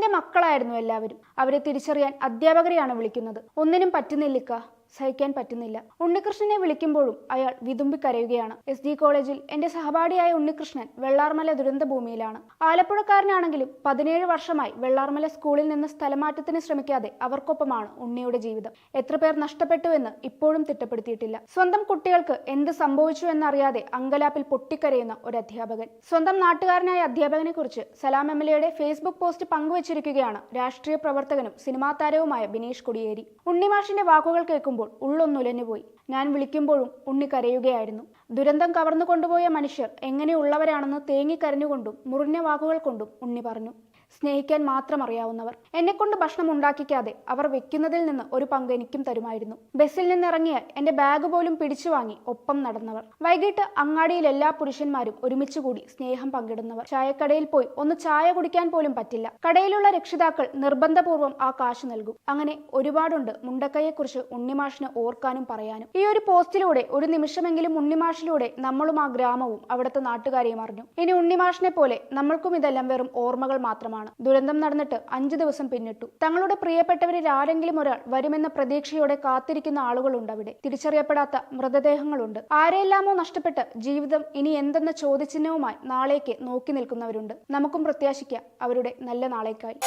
എന്റെ മക്കളായിരുന്നു എല്ലാവരും. അവരെ തിരിച്ചറിയാൻ അധ്യാപകരെയാണ് വിളിക്കുന്നത്. ഒന്നിനും പറ്റുന്നില്ലിക്ക. സഹിക്കാൻ പറ്റുന്നില്ല. ഉണ്ണികൃഷ്ണനെ വിളിക്കുമ്പോഴും അയാൾ വിതുമ്പി കരയുകയാണ്. എസ് ഡി കോളേജിൽ എന്റെ സഹപാഠിയായ ഉണ്ണികൃഷ്ണൻ വെള്ളാർമല ദുരന്ത ഭൂമിയിലാണ് ആലപ്പുഴക്കാരനാണെങ്കിലും പതിനേഴ് വർഷമായി വെള്ളാർമല സ്കൂളിൽ നിന്ന് സ്ഥലമാറ്റത്തിന് ശ്രമിക്കാതെ അവർക്കൊപ്പമാണ് ഉണ്ണിയുടെ ജീവിതം. എത്ര പേർ നഷ്ടപ്പെട്ടുവെന്ന് ഇപ്പോഴും തിട്ടപ്പെടുത്തിയിട്ടില്ല. സ്വന്തം കുട്ടികൾക്ക് എന്ത് സംഭവിച്ചു എന്നറിയാതെ അങ്കലാപ്പിൽ പൊട്ടിക്കരയുന്ന ഒരു അധ്യാപകൻ. സ്വന്തം നാട്ടുകാരനായ അധ്യാപകനെ കുറിച്ച് സലാം എം എൽ എയുടെ ഫേസ്ബുക്ക് പോസ്റ്റ് പങ്കുവച്ചിരിക്കുകയാണ് രാഷ്ട്രീയ പ്രവർത്തകനും സിനിമാ താരവുമായ ബിനീഷ് കൊടിയേരി. ഉണ്ണിമാഷിന്റെ വാക്കുകൾ കേൾക്കുമ്പോൾ ഉള്ളൊന്നുലഞ്ഞുപോയി ഞാൻ വിളിക്കുമ്പോഴും ഉണ്ണി കരയുകയായിരുന്നു. ദുരന്തം കവർന്നു കൊണ്ടുപോയ മനുഷ്യർ എങ്ങനെയുള്ളവരാണെന്ന് തേങ്ങിക്കരഞ്ഞുകൊണ്ടും മുറിഞ്ഞ വാക്കുകൾ കൊണ്ടും ഉണ്ണി പറഞ്ഞു. സ്നേഹിക്കാൻ മാത്രം അറിയാവുന്നവർ എന്നെക്കൊണ്ട് ഭക്ഷണം ഉണ്ടാക്കിക്കാതെ അവർ വെക്കുന്നതിൽ നിന്ന് ഒരു പങ്ക് എനിക്കും തരുമായിരുന്നു. ബസ്സിൽ നിന്നിറങ്ങിയാൽ എന്റെ ബാഗ് പോലും പിടിച്ചു വാങ്ങി ഒപ്പം നടന്നവർ. വൈകിട്ട് അങ്ങാടിയിൽ എല്ലാ പുരുഷന്മാരും ഒരുമിച്ചുകൂടി സ്നേഹം പങ്കിടുന്നവർ. ചായക്കടയിൽ പോയി ഒന്ന് ചായ കുടിക്കാൻ പോലും പറ്റില്ല. കടയിലുള്ള രക്ഷിതാക്കൾ നിർബന്ധപൂർവം ആ കാശ് നൽകും. അങ്ങനെ ഒരുപാടുണ്ട് മുണ്ടക്കയെക്കുറിച്ച് ഉണ്ണിമാഷിന് ഓർക്കാനും പറയാനും. ഈ ഒരു പോസ്റ്റിലൂടെ ഒരു നിമിഷമെങ്കിലും ഉണ്ണിമാഷിലൂടെ നമ്മളും ആ ഗ്രാമവും അവിടുത്തെ നാട്ടുകാരെയും അറിഞ്ഞു. ഇനി ഉണ്ണിമാഷിനെ പോലെ നമ്മൾക്കും ഇതെല്ലാം വെറും ഓർമ്മകൾ മാത്രമാണ്. ദുരന്തം നടന്നിട്ട് അഞ്ചു ദിവസം പിന്നിട്ടു. തങ്ങളുടെ പ്രിയപ്പെട്ടവരിൽ ആരെങ്കിലും ഒരാൾ വരുമെന്ന പ്രതീക്ഷയോടെ കാത്തിരിക്കുന്ന ആളുകളുണ്ട് അവിടെ. തിരിച്ചറിയപ്പെടാത്ത മൃതദേഹങ്ങളുണ്ട്. ആരെല്ലാമോ നഷ്ടപ്പെട്ട് ജീവിതം ഇനി എന്തെന്ന ചോദ്യചിഹ്നവുമായി നാളേക്ക് നോക്കി നിൽക്കുന്നവരുണ്ട്. നമുക്കും പ്രത്യാശിക്കാം അവരുടെ നല്ല നാളേക്കായി.